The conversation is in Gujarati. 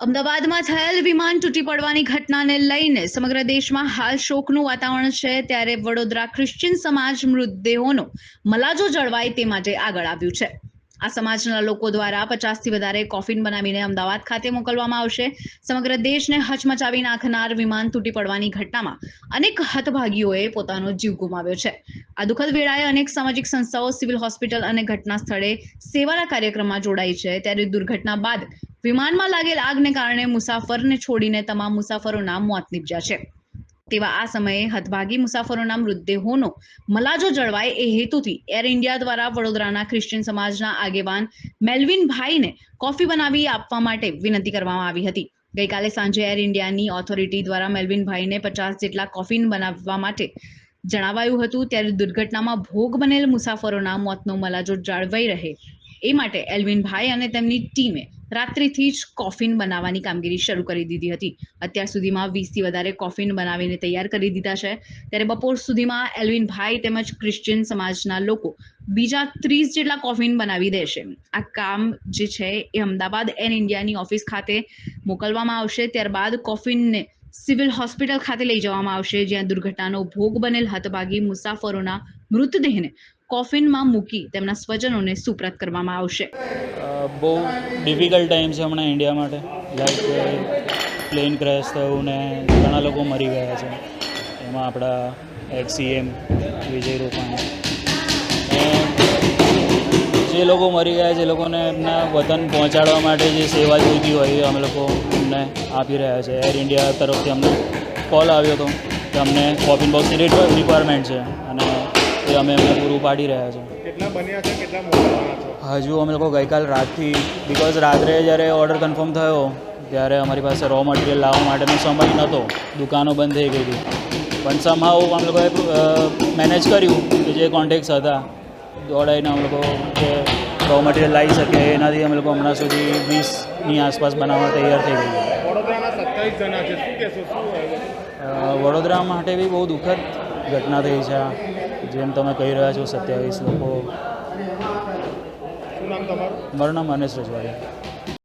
અમદાવાદમાં થયેલ વિમાન તૂટી પડવાની ઘટનાને લઈને સમગ્ર દેશમાં હાલ શોકનું વાતાવરણ છે. ત્યારે વડોદરા ક્રિશ્ચિયન સમાજ મૃતદેહોનો મલાજો જળવાય તે માટે આગળ આવ્યું છે. આ સમાજના લોકો દ્વારા પચાસથી વધારે કોફિન બનાવીને અમદાવાદ ખાતે મોકલવામાં આવશે. સમગ્ર દેશને હચમચાવી નાખનાર વિમાન તૂટી પડવાની ઘટનામાં અનેક હતભાગીઓએ પોતાનો જીવ ગુમાવ્યો છે. આ દુઃખદ વેળાએ અનેક સામાજિક સંસ્થાઓ, સિવિલ હોસ્પિટલ અને ઘટના સ્થળે સેવાના કાર્યક્રમમાં જોડાઈ છે. ત્યારે દુર્ઘટના બાદ વિમાનમાં લાગેલ આગને કારણે મુસાફરને છોડીને તમામ મુસાફરોના મોત નીપજ્યા છે. તેવા આ સમયે હદભાગી મુસાફરોના મૃતદેહોનો મલાજો જળવાય એ હેતુથી એર ઇન્ડિયા દ્વારા વડોદરાના ક્રિશ્ચિયન સમાજના આગેવાન મેલ્વિનભાઈને કોફી બનાવી આપવા માટે વિનંતી કરવામાં આવી હતી. ગઈકાલે સાંજે એર ઇન્ડિયાની ઓથોરિટી દ્વારા મેલ્વિનભાઈને પચાસ જેટલા કોફીન બનાવવા માટે જણાવાયું હતું, ત્યારે દુર્ઘટનામાં ભોગ બનેલ મુસાફરોના મોતનો મલાજો જાળવાઈ રહે એ માટે એલ્વિનભાઈ અને તેમની ટીમે રાત્રિથી જ કોફિન બનાવવાની કામગીરી શરૂ કરી દીધી હતી. અત્યાર સુધીમાં વીસથી વધારે કોફિન બનાવીને તૈયાર કરી દીધા છે. ત્યારે બપોર સુધીમાં એલ્વિનભાઈ તેમજ ક્રિશ્ચિયન સમાજના લોકો બીજા ત્રીસ જેટલા કોફિન બનાવી દેશે આ કામ જે છે એ અમદાવાદ એન ઇન્ડિયાની ઓફિસ ખાતે મોકલવામાં આવશે. ત્યારબાદ કોફિનને સિવિલ હોસ્પિટલ ખાતે લઈ જવામાં આવશે, જ્યાં દુર્ઘટનાનો ભોગ બનેલ હતભાગી મુસાફરોના મૃતદેહને કોફિનમાં મૂકી તેમના સ્વજનોને સુપ્રત કરવામાં આવશે. બહુ ડિફિકલ્ટ ટાઈમ છે હમણાં ઇન્ડિયા માટે. લાઈક પ્લેન ક્રેશ થયું ને ઘણા લોકો મરી ગયા છે. એમાં આપણા એક્સ સીએમ વિજય રૂપાણી. જે લોકો મરી ગયા છે લોકોને એમના વતન પહોંચાડવા માટે જે સેવા જોઈતી હોય અમે લોકો એમને આપી રહ્યા છે. એર ઇન્ડિયા તરફથી અમને કોલ આવ્યો હતો કે અમને કોફિન બોક્સની રિક્વાયરમેન્ટ છે. અને એ અમે એમને પૂરું પાડી રહ્યા છે. કેટલા બન્યા છે કેટલા મોકલવાના છો? હજુ અમે લોકો ગઈકાલ રાતથી બિકોઝ રાત્રે જ્યારે ઓર્ડર કન્ફર્મ થયો ત્યારે અમારી પાસે રો મટીરિયલ લાવવા માટેનો સમય નહોતો દુકાનો બંધ થઈ ગઈ હતી. પણ સમહાવ અમે લોકોએ મેનેજ કર્યું કે જે કોન્ટેક્ટ્સ હતા દોડાઈને અમે લોકો જે રો મટીરિયલ લાવી શકીએ એનાથી અમે લોકો હમણાં સુધી વીસની આસપાસ બનાવવા તૈયાર થઈ ગઈ. જણા છે શું વડોદરા માટે બી બહુ દુઃખદ ઘટના થઈ છે આ. જેમ તમે કહી રહ્યા છો સત્યાવીસ લોકો. મારું નામ અનેશ રજવાડિયા.